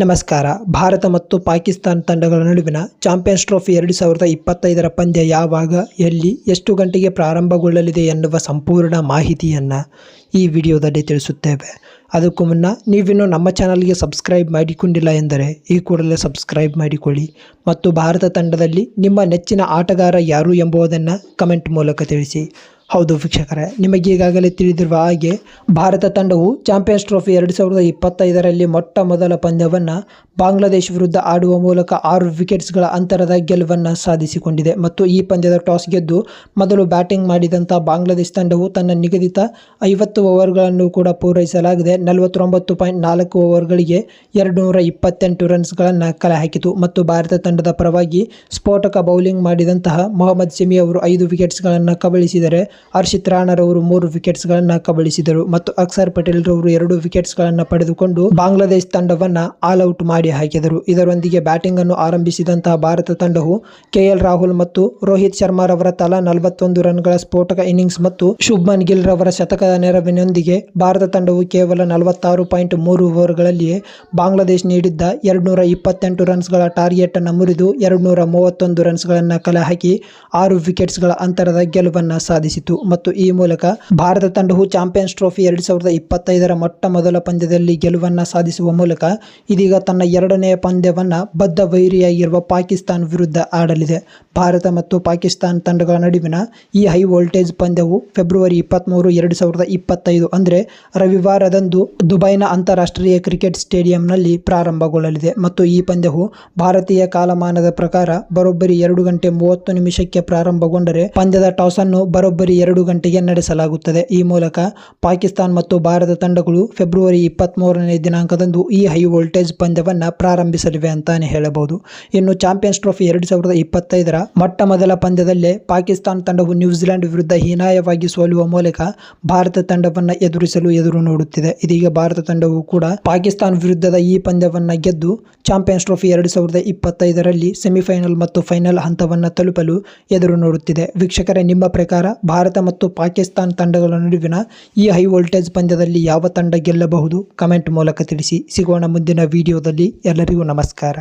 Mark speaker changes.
Speaker 1: ನಮಸ್ಕಾರ. ಭಾರತ ಮತ್ತು ಪಾಕಿಸ್ತಾನ ತಂಡಗಳ ನಡುವಿನ ಚಾಂಪಿಯನ್ಸ್ ಟ್ರೋಫಿ ಎರಡು ಸಾವಿರದ ಇಪ್ಪತ್ತೈದರ ಪಂದ್ಯ ಯಾವಾಗ, ಎಲ್ಲಿ, ಎಷ್ಟು ಗಂಟೆಗೆ ಪ್ರಾರಂಭಗೊಳ್ಳಲಿದೆ ಎನ್ನುವ ಸಂಪೂರ್ಣ ಮಾಹಿತಿಯನ್ನು ಈ ವಿಡಿಯೋದಲ್ಲಿ ತಿಳಿಸುತ್ತೇವೆ. ಅದಕ್ಕೂ ಮುನ್ನ ನೀವಿನ್ನೂ ನಮ್ಮ ಚಾನಲ್ಗೆ ಸಬ್ಸ್ಕ್ರೈಬ್ ಮಾಡಿಕೊಂಡಿಲ್ಲ ಎಂದರೆ ಈ ಕೂಡಲೇ ಸಬ್ಸ್ಕ್ರೈಬ್ ಮಾಡಿಕೊಳ್ಳಿ ಮತ್ತು ಭಾರತ ತಂಡದಲ್ಲಿ ನಿಮ್ಮ ನೆಚ್ಚಿನ ಆಟಗಾರ ಯಾರು ಎಂಬುದನ್ನು ಕಮೆಂಟ್ ಮೂಲಕ ತಿಳಿಸಿ. ಹೌದು ವೀಕ್ಷಕರೇ, ನಿಮಗೆ ಈಗಾಗಲೇ ತಿಳಿದಿರುವ ಹಾಗೆ ಭಾರತ ತಂಡವು ಚಾಂಪಿಯನ್ಸ್ ಟ್ರೋಫಿ ಎರಡು ಸಾವಿರದ ಇಪ್ಪತ್ತೈದರಲ್ಲಿ ಮೊಟ್ಟ ಮೊದಲ ಪಂದ್ಯವನ್ನು ಬಾಂಗ್ಲಾದೇಶ ವಿರುದ್ಧ ಆಡುವ ಮೂಲಕ ಆರು ವಿಕೆಟ್ಸ್ಗಳ ಅಂತರದ ಗೆಲುವನ್ನು ಸಾಧಿಸಿಕೊಂಡಿದೆ. ಮತ್ತು ಈ ಪಂದ್ಯದ ಟಾಸ್ ಗೆದ್ದು ಮೊದಲು ಬ್ಯಾಟಿಂಗ್ ಮಾಡಿದಂಥ ಬಾಂಗ್ಲಾದೇಶ್ ತಂಡವು ತನ್ನ ನಿಗದಿತ ಐವತ್ತು ಓವರ್ಗಳನ್ನು ಕೂಡ ಪೂರೈಸಲಾಗಿದೆ. ನಲವತ್ತೊಂಬತ್ತು ಪಾಯಿಂಟ್ ನಾಲ್ಕು ಓವರ್ಗಳಿಗೆ ಎರಡು ನೂರ ಇಪ್ಪತ್ತೆಂಟು ರನ್ಸ್ಗಳನ್ನು ಕಲೆ ಹಾಕಿತು. ಮತ್ತು ಭಾರತ ತಂಡದ ಪರವಾಗಿ ಸ್ಫೋಟಕ ಬೌಲಿಂಗ್ ಮಾಡಿದಂತಹ ಮೊಹಮ್ಮದ್ ಶಮಿ ಅವರು ಐದು ವಿಕೆಟ್ಸ್ಗಳನ್ನು ಕಬಳಿಸಿದರೆ ಹರ್ಷಿತ್ ರಾಣರವರು ಮೂರು ವಿಕೆಟ್ಸ್ಗಳನ್ನು ಕಬಳಿಸಿದರು ಮತ್ತು ಅಕ್ಷರ್ ಪಟೇಲ್ ರವರು ಎರಡು ವಿಕೆಟ್ಸ್ಗಳನ್ನು ಪಡೆದುಕೊಂಡು ಬಾಂಗ್ಲಾದೇಶ್ ತಂಡವನ್ನು ಆಲ್ ಔಟ್ ಮಾಡಿ ಹಾಕಿದರು. ಇದರೊಂದಿಗೆ ಬ್ಯಾಟಿಂಗ್ ಅನ್ನು ಆರಂಭಿಸಿದಂತಹ ಭಾರತ ತಂಡವು ಕೆಎಲ್ ರಾಹುಲ್ ಮತ್ತು ರೋಹಿತ್ ಶರ್ಮಾರವರ ತಲಾ ನಲವತ್ತೊಂದು ರನ್ಗಳ ಸ್ಫೋಟಕ ಇನ್ನಿಂಗ್ಸ್ ಮತ್ತು ಶುಭ್ಮನ್ ಗಿಲ್ ರವರ ಶತಕದ ನೆರವಿನೊಂದಿಗೆ ಭಾರತ ತಂಡವು ಕೇವಲ ನಲವತ್ತಾರು ಪಾಯಿಂಟ್ ಮೂರು ಓವರ್ಗಳಲ್ಲಿಯೇ ಬಾಂಗ್ಲಾದೇಶ್ ನೀಡಿದ್ದ ಎರಡುನೂರ ಇಪ್ಪತ್ತೆಂಟು ರನ್ಸ್ಗಳ ಟಾರ್ಗೆಟ್ ಅನ್ನು ಮುರಿದು ಎರಡುನೂರ ಮೂವತ್ತೊಂದು ರನ್ಸ್ಗಳನ್ನು ಕಲೆ ಹಾಕಿ ಆರು ವಿಕೆಟ್ಸ್ಗಳ ಅಂತರದ ಗೆಲುವನ್ನು ಸಾಧಿಸಿತು. ಮತ್ತು ಈ ಮೂಲಕ ಭಾರತ ತಂಡವು ಚಾಂಪಿಯನ್ಸ್ ಟ್ರೋಫಿ ಎರಡು ಸಾವಿರದ ಇಪ್ಪತ್ತೈದರ ಮೊಟ್ಟ ಮೊದಲ ಪಂದ್ಯದಲ್ಲಿ ಗೆಲುವನ್ನು ಸಾಧಿಸುವ ಮೂಲಕ ಇದೀಗ ತನ್ನ ಎರಡನೆಯ ಪಂದ್ಯವನ್ನು ಬದ್ಧ ವೈರಿಯಾಗಿರುವ ಪಾಕಿಸ್ತಾನ ವಿರುದ್ಧ ಆಡಲಿದೆ. ಭಾರತ ಮತ್ತು ಪಾಕಿಸ್ತಾನ ತಂಡಗಳ ನಡುವಿನ ಈ ಹೈ ವೋಲ್ಟೇಜ್ ಪಂದ್ಯವು ಫೆಬ್ರವರಿ ಇಪ್ಪತ್ತ್ಮೂರು ಎರಡು ಸಾವಿರದ ಇಪ್ಪತ್ತೈದು ಅಂದರೆ ರವಿವಾರದಂದು ದುಬೈನ ಅಂತಾರಾಷ್ಟ್ರೀಯ ಕ್ರಿಕೆಟ್ ಸ್ಟೇಡಿಯಂನಲ್ಲಿ ಪ್ರಾರಂಭಗೊಳ್ಳಲಿದೆ. ಮತ್ತು ಈ ಪಂದ್ಯವು ಭಾರತೀಯ ಕಾಲಮಾನದ ಪ್ರಕಾರ ಬರೋಬ್ಬರಿ ಎರಡು ಗಂಟೆ ಮೂವತ್ತು ನಿಮಿಷಕ್ಕೆ ಪ್ರಾರಂಭಗೊಂಡರೆ ಪಂದ್ಯದ ಟಾಸ್ ಅನ್ನು ಬರೋಬ್ಬರಿ ಎರಡು ಗಂಟೆಗೆ ನಡೆಸಲಾಗುತ್ತದೆ. ಈ ಮೂಲಕ ಪಾಕಿಸ್ತಾನ ಮತ್ತು ಭಾರತ ತಂಡಗಳು ಫೆಬ್ರವರಿ ಇಪ್ಪತ್ತ್ಮೂರನೇ ದಿನಾಂಕದಂದು ಈ ಹೈ ವೋಲ್ಟೇಜ್ ಪಂದ್ಯವನ್ನು ಪ್ರಾರಂಭಿಸಲಿವೆ ಅಂತಾನೆ ಹೇಳಬಹುದು. ಇನ್ನು ಚಾಂಪಿಯನ್ಸ್ ಟ್ರೋಫಿ ಎರಡು ಸಾವಿರದ ಇಪ್ಪತ್ತೈದರ ಮೊಟ್ಟ ಮೊದಲ ಪಂದ್ಯದಲ್ಲೇ ಪಾಕಿಸ್ತಾನ ತಂಡವು ನ್ಯೂಜಿಲೆಂಡ್ ವಿರುದ್ಧ ಹೀನಾಯವಾಗಿ ಸೋಲುವ ಮೂಲಕ ಭಾರತ ತಂಡವನ್ನು ಎದುರಿಸಲು ಎದುರು ನೋಡುತ್ತಿದೆ. ಇದೀಗ ಭಾರತ ತಂಡವು ಕೂಡ ಪಾಕಿಸ್ತಾನ ವಿರುದ್ಧದ ಈ ಪಂದ್ಯವನ್ನು ಗೆದ್ದು ಚಾಂಪಿಯನ್ಸ್ ಟ್ರೋಫಿ ಎರಡು ಸಾವಿರದ ಇಪ್ಪತ್ತೈದರಲ್ಲಿ ಸೆಮಿಫೈನಲ್ ಮತ್ತು ಫೈನಲ್ ಹಂತವನ್ನು ತಲುಪಲು ಎದುರು ನೋಡುತ್ತಿದೆ. ವೀಕ್ಷಕರೇ, ನಿಮ್ಮ ಪ್ರಕಾರ ಭಾರತ ಮತ್ತು ಪಾಕಿಸ್ತಾನ ತಂಡಗಳ ನಡುವಿನ ಈ ಹೈ ವೋಲ್ಟೇಜ್ ಪಂದ್ಯದಲ್ಲಿ ಯಾವ ತಂಡ ಗೆಲ್ಲಬಹುದು? ಕಮೆಂಟ್ ಮೂಲಕ ತಿಳಿಸಿ. ಸಿಗೋಣ ಮುಂದಿನ ವಿಡಿಯೋದಲ್ಲಿ ಎಲ್ಲರಿಗೂ ನಮಸ್ಕಾರ.